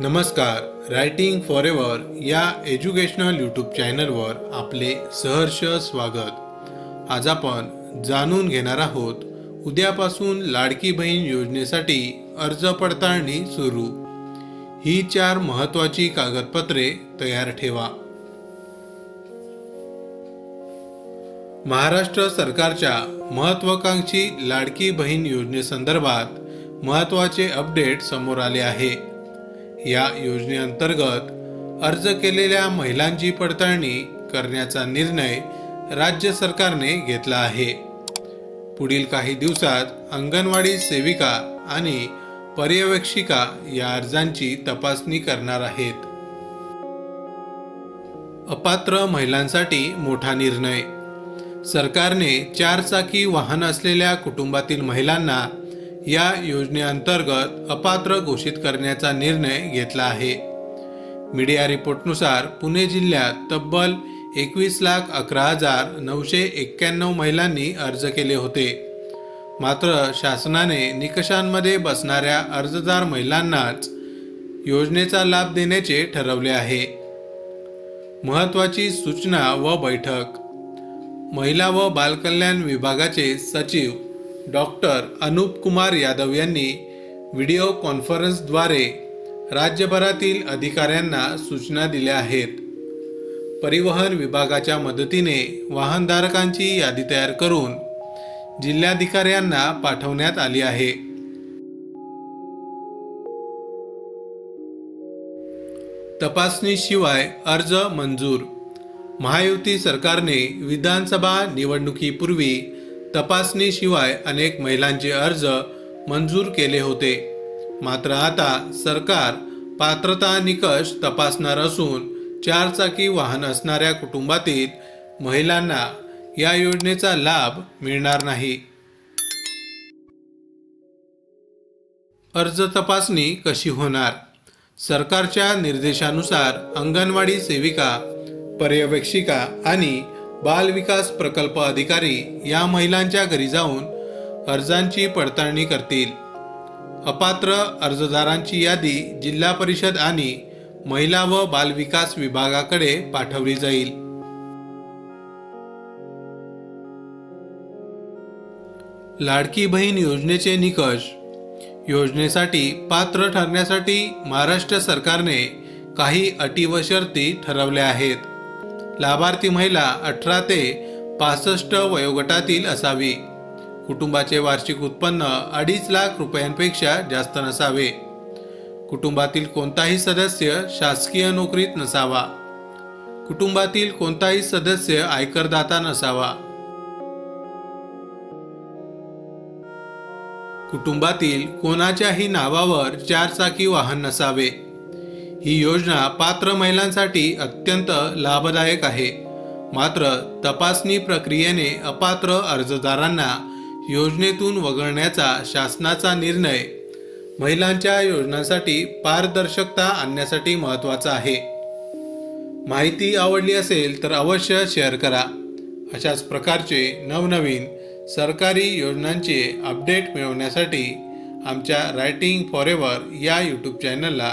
नमस्कार writing for ever या educational YouTube चॅनलवर आपले सहर्ष स्वागत. आज आपण जाणून घेणार आहोत उद्यापासून लाडकी बहीण योजनेसाठी अर्ज पडताळणी सुरू. ही चार महत्त्वाची कागदपत्रे तयार ठेवा. महाराष्ट्र सरकारच्या महत्वाकांक्षी लाडकी बहीण योजनेसंदर्भात महत्त्वाचे अपडेट समोर आले आहे. या योजनेअंतर्गत अर्ज केलेल्या महिलांची पडताळणी करण्याचा निर्णय राज्य सरकारने घेतला आहे. पुढील काही दिवसात अंगणवाडी सेविका आणि पर्यवेक्षिका या अर्जांची तपासणी करणार आहेत. अपात्र महिलांसाठी मोठा निर्णय. सरकारने चारचाकी वाहन असलेल्या कुटुंबातील महिलांना या योजनेअंतर्गत अपात्र घोषित करण्याचा निर्णय घेतला आहे. मीडिया रिपोर्टनुसार पुणे जिल्ह्यात तब्बल एकवीस लाख अकरा हजार नऊशे एक्क्याण्णव महिलांनी अर्ज केले होते. मात्र शासनाने निकषांमध्ये बसणाऱ्या अर्जदार महिलांनाच योजनेचा लाभ देण्याचे ठरवले आहे. महत्त्वाची सूचना व बैठक. महिला व बालकल्याण विभागाचे सचिव डॉक्टर अनूप कुमार यादव यांनी व्हिडिओ कॉन्फरन्सद्वारे राज्यभरातील अधिकाऱ्यांना सूचना दिल्या आहेत. परिवहन विभागाच्या मदतीने वाहनधारकांची यादी तयार करून जिल्हाधिकाऱ्यांना पाठवण्यात आली आहे. तपासणीशिवाय अर्ज मंजूर. महायुती सरकारने विधानसभा निवडणुकीपूर्वी तपासणीशिवाय अनेक महिलांचे अर्ज मंजूर केले होते. मात्र आता सरकार पात्रता निकष तपासणार असून चारचाकी वाहन असणाऱ्या कुटुंबातील महिलांना या योजनेचा लाभ मिळणार नाही. अर्ज तपासणी कशी होणार? सरकारच्या निर्देशानुसार अंगणवाडी सेविका पर्यवेक्षिका आणि बालविकास प्रकल्प अधिकारी या महिलांच्या घरी जाऊन अर्जांची पडताळणी करतील. अपात्र अर्जदारांची यादी जिल्हा परिषद आणि महिला व बालविकास विभागाकडे पाठवली जाईल. लाडकी बहीण योजनेचे निकष. योजनेसाठी पात्र ठरण्यासाठी महाराष्ट्र सरकारने काही अटी व शर्ती ठरवल्या आहेत. लाभार्थी महिला अठरा ते पासष्ट वयोगटातील असावी. कुटुंबाचे वार्षिक उत्पन्न अडीच लाख रुपयांपेक्षा जास्त नसावे. कुटुंबातील कोणताही सदस्य शासकीय नोकरीत नसावा. कुटुंबातील कोणताही सदस्य आयकरदाता नसावा. कुटुंबातील कोणाच्याही नावावर चारचाकी वाहन नसावे. ही योजना पात्र महिलांसाठी अत्यंत लाभदायक आहे. मात्र तपासणी प्रक्रियेने अपात्र अर्जदारांना योजनेतून वगळण्याचा शासनाचा निर्णय महिलांच्या योजनांसाठी पारदर्शकता आणण्यासाठी महत्त्वाचा आहे. माहिती आवडली असेल तर अवश्य शेअर करा. अशाच प्रकारचे नवनवीन सरकारी योजनांचे अपडेट मिळवण्यासाठी आमच्या रायटिंग फॉर एव्हर या यूट्यूब चॅनलला